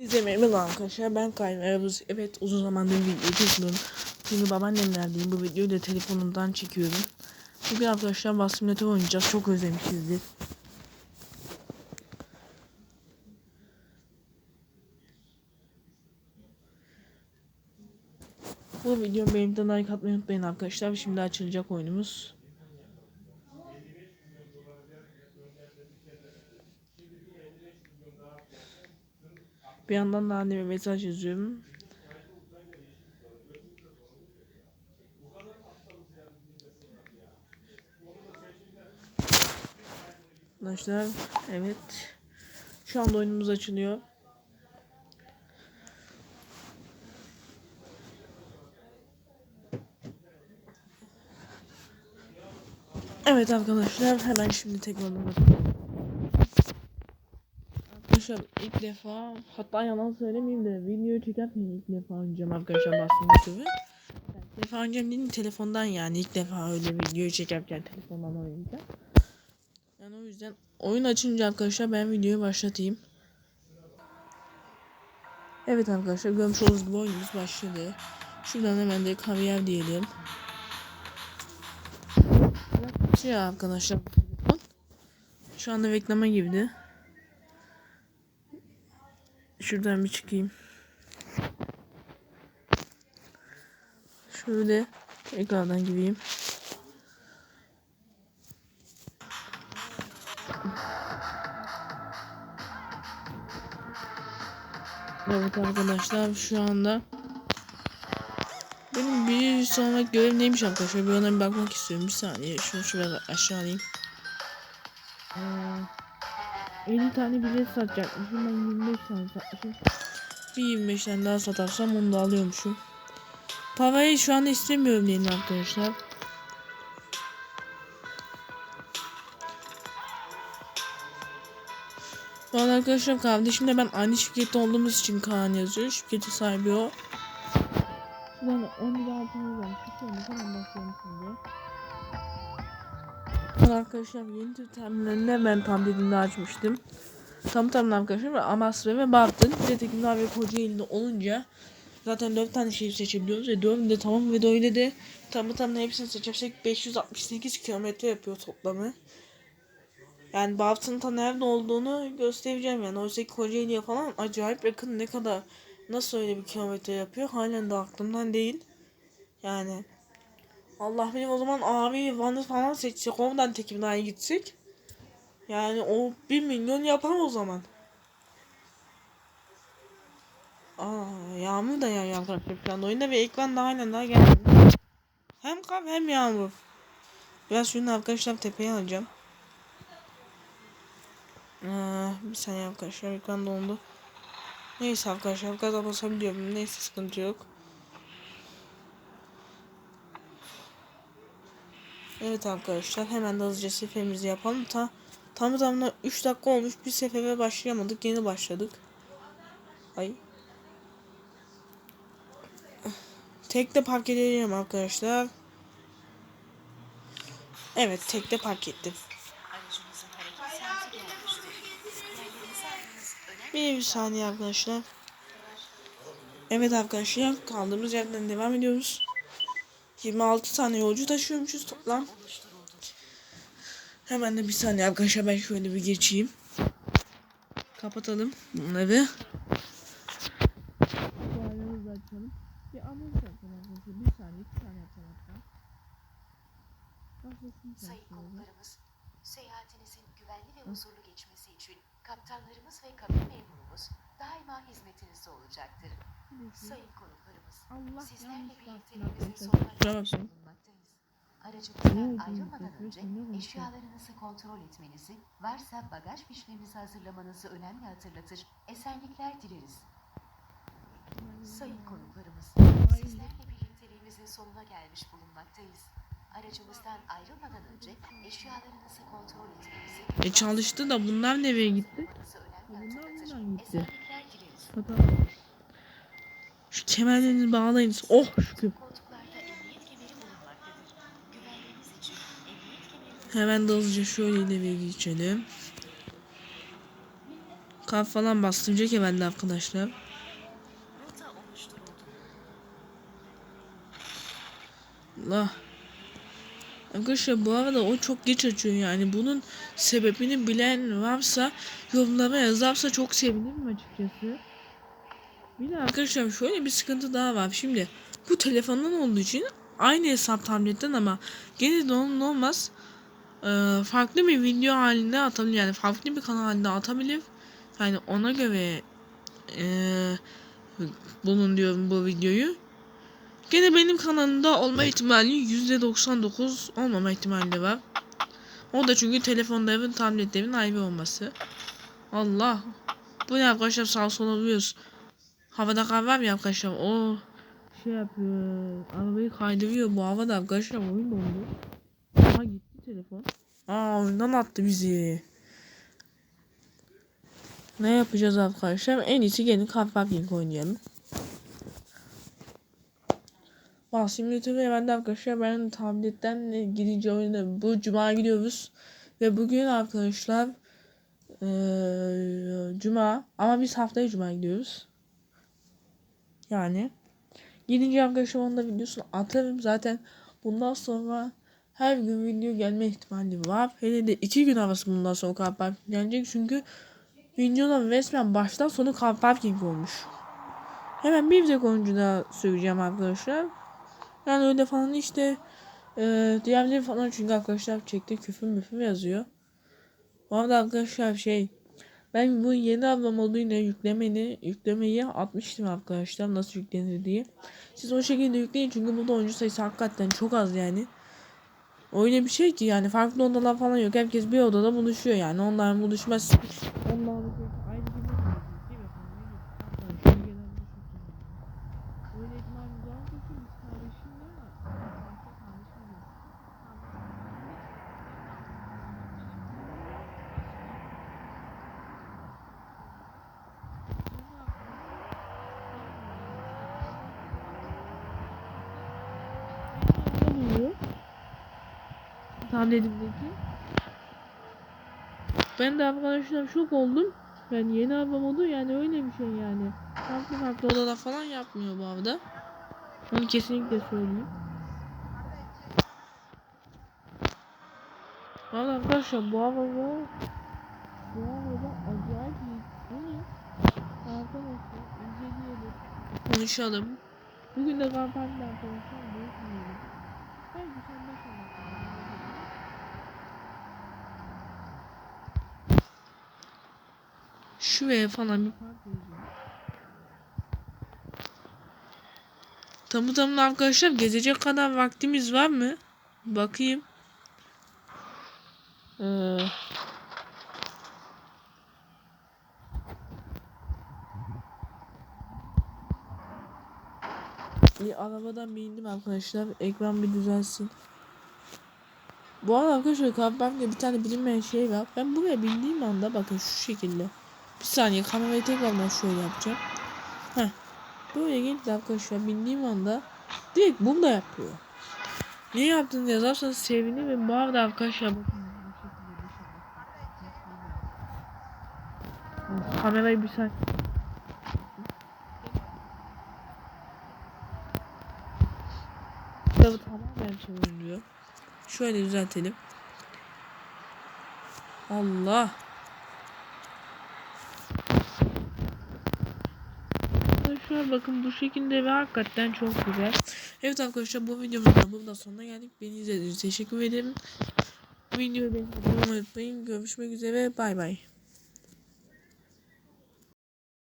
Size merhaba arkadaşlar ben Kayın Arabuz. Evet uzun zamandır video çekiyorum. Şimdi babaannemlerdeyim. Bu videoyu da telefonumdan çekiyorum. Bugün arkadaşlar Simulator oynayacağız. Çok özlemişizdir. Bu video benim de like atmayı unutmayın arkadaşlar. Şimdi açılacak oyunumuz. Bir yandan da anneme mesaj yazıyorum. Arkadaşlar evet. Şu anda oyunumuz açılıyor. Evet arkadaşlar hemen şimdi tekrardan bakalım. Arkadaşlar ilk defa hatta yalan söylemeyeyim de video çekerken ilk defa oynayacağım arkadaşlar basın YouTube'u. İlk defa oynayacağım dedim telefondan yani ilk defa öyle video çekerken telefondan oynayacağım. Yani o yüzden oyun açınca arkadaşlar ben videoyu başlatayım. Evet arkadaşlar görmüş olduğunuz gibi oyunumuz başladı. Şuradan hemen de kariyer diyelim. Şey arkadaşlar şu anda reklama girdi. Şuradan bir çıkayım. Şöyle ekrandan gireyim. Evet arkadaşlar şu anda benim bir sonraki görev neymiş arkadaşlar bir ona bir bakmak istiyorum bir saniye şunu şuraya aşağı alayım. Ee, 50 tane bilet satacakmışım ben 25 tane satmışım. Bir 25 tane daha satarsam onu da alıyormuşum. Parayı şu anda istemiyorum diyelim arkadaşlar. Bu arada arkadaşlar kardeşimle ben aynı şirkette olduğumuz için Kaan yazıyor. Şirketi sahibi o. Şuradan 10 lira. Şu ne kadar başlayalım şimdi. Arada arkadaşlar yeni tür terminalinde ben tam dediğimde açmıştım. Tam tamam arkadaşlar Amasra ve Bartın. Bir de Tekirdağ ve Kocaeli'de olunca zaten 4 tane şehir seçebiliyoruz ve 4'ünü de tamam ve öyle de tamı tamına hepsini seçersek 568 kilometre yapıyor toplamı. Yani Bartın ta nerede olduğunu göstereceğim yani. Oysa ki Kocaeli'ye falan acayip yakın ne kadar nasıl öyle bir kilometre yapıyor halen de aklımdan değil. Yani Allah bilir o zaman abi Van'ı falan seçecek oradan Tekirdağ'a gitsek. Yani o 1 milyon yapar o zaman. Aa, yağmur da yağıyor arkadaşlar falan oyunda ve ekran da halen daha gelmedi. Hem kar hem yağmur. Biraz şunu arkadaşlar tepeye alacağım. Aa, bir saniye arkadaşlar ekran dondu. Neyse arkadaşlar gaza basabiliyorum. Neyse sıkıntı yok. Evet arkadaşlar hemen de hızlıca seferimizi yapalım. Ta tam tamına 3 dakika olmuş bir sefere başlayamadık. Yeni başladık. Ay. Tekte park edeceğim arkadaşlar. Evet tekte park ettim. Bir saniye arkadaşlar. Evet arkadaşlar kaldığımız yerden devam ediyoruz. 26 tane yolcu taşıyormuşuz toplam. Hemen de bir saniye arkadaşlar ben şöyle bir geçeyim. Kapatalım bunları. Duvarlarımızı açalım. Bir anons yapalım arkadaşlar. Bir saniye iki saniye yapalım Sayın konuklarımız, seyahatinizin güvenli ve huzurlu geçmesi için kaptanlarımız ve kabin memurumuz daima hizmetinizde olacaktır. Sayın konuklarımız, Allah sizlerle birlikteliğimizin sonuna bulunmaktayız. Aracımızdan ayrılmadan önce eşyalarınızı kontrol etmenizi, varsa bagaj fişlerinizi hazırlamanızı önemli hatırlatır. Esenlikler dileriz. Sayın konuklarımız, sizlerle birlikteliğimizin sonuna gelmiş bulunmaktayız. Aracımızdan ayrılmadan önce eşyalarınızı kontrol etmenizi... E çalıştı da bunlar nereye gitti? Bunlar buradan gitti. Kapatalım. Şu kemerlerinizi bağlayınız. Oh şükür. Hemen de hızlıca şöyle ileriye geçelim. Kalp falan bastıracak herhalde arkadaşlar. Allah. Arkadaşlar bu arada o çok geç açıyor yani. Bunun sebebini bilen varsa yorumlara yazarsa çok sevinirim açıkçası. Bir de arkadaşlar şöyle bir sıkıntı daha var. Şimdi bu telefondan olduğu için aynı hesap tabletten ama gene de onun olmaz. Ee, farklı bir video halinde atabilir yani farklı bir kanal halinde atabilir. Yani ona göre ee, bulun diyorum bu videoyu. Gene benim kanalımda olma ihtimali %99 olmama ihtimali var. O da çünkü telefonların, tabletlerin ayrı olması. Allah. Bu ne arkadaşlar sağ sola vuruyoruz. Havada kar var ya arkadaşlar o şey yapıyor. Arabayı kaydırıyor bu havada arkadaşlar oyun dondu. Aha gitti telefon. Aa oyundan attı bizi. Ne yapacağız arkadaşlar? En iyisi gelin Car Parking oynayalım. Bak simülatörü ben de arkadaşlar ben tabletten gidince oyuna bu cuma gidiyoruz. Ve bugün arkadaşlar eee, cuma ama biz haftaya cuma gidiyoruz. Yani gidince arkadaşlar onun da videosunu atarım zaten bundan sonra her gün video gelme ihtimali var. Hele de iki gün arası bundan sonra car parking gelecek çünkü videoda resmen baştan sona car parking olmuş. Hemen bir tek oyuncu daha söyleyeceğim arkadaşlar. Yani öyle falan işte e, diğerleri falan çünkü arkadaşlar çekti küfür müfür yazıyor. Bu arada arkadaşlar şey ben bu yeni abla moduyla yüklemeni yüklemeyi atmıştım arkadaşlar nasıl yüklenir diye. Siz o şekilde yükleyin çünkü burada oyuncu sayısı hakikaten çok az yani. Öyle bir şey ki yani farklı odalar falan yok. Herkes bir odada buluşuyor yani. Onlar buluşmaz. Onlar aynı bir odada değil mi? Arkadaşlar genelde çok Öyle ihtimalimiz var çünkü biz kardeşimle kardeşimle Tabletimdeki. Ben de arkadaşlar şok oldum. Yani yeni araba modu yani öyle bir şey yani. Farklı farklı odalar falan yapmıyor bu arada. Onu kesinlikle söyleyeyim. Valla arkadaşlar bu araba bu araba acayip iyi. Ne? Arkadaşlar inceleyelim. Konuşalım. Bugün de kampanya arkadaşlar. Belki sen de sonra. Şuraya falan bir park koyacağım. Tamı tamına arkadaşlar gezecek kadar vaktimiz var mı? Bakayım. Ee, bir arabadan bir indim arkadaşlar. Ekran bir düzelsin. Bu arada arkadaşlar kampanyada bir tane bilinmeyen şey var. Ben buraya bindiğim anda bakın şu şekilde. Bir saniye kamerayı tekrardan şöyle yapacağım. Heh. Böyle gelip de arkadaşlar bindiğim anda direkt bunu da yapıyor. Ne yaptığını yazarsanız sevinirim. Bu arada arkadaşlar bakın. Kamerayı bir saniye. Tabii tamamen çeviriyor. Şöyle düzeltelim. Allah. Arkadaşlar bakın bu şekilde ve hakikaten çok güzel. Evet arkadaşlar bu videomuzun da burada sonuna geldik. Beni izlediğiniz teşekkür ederim. Videoyu beğenmeyi unutmayın. Görüşmek üzere. Bay bay.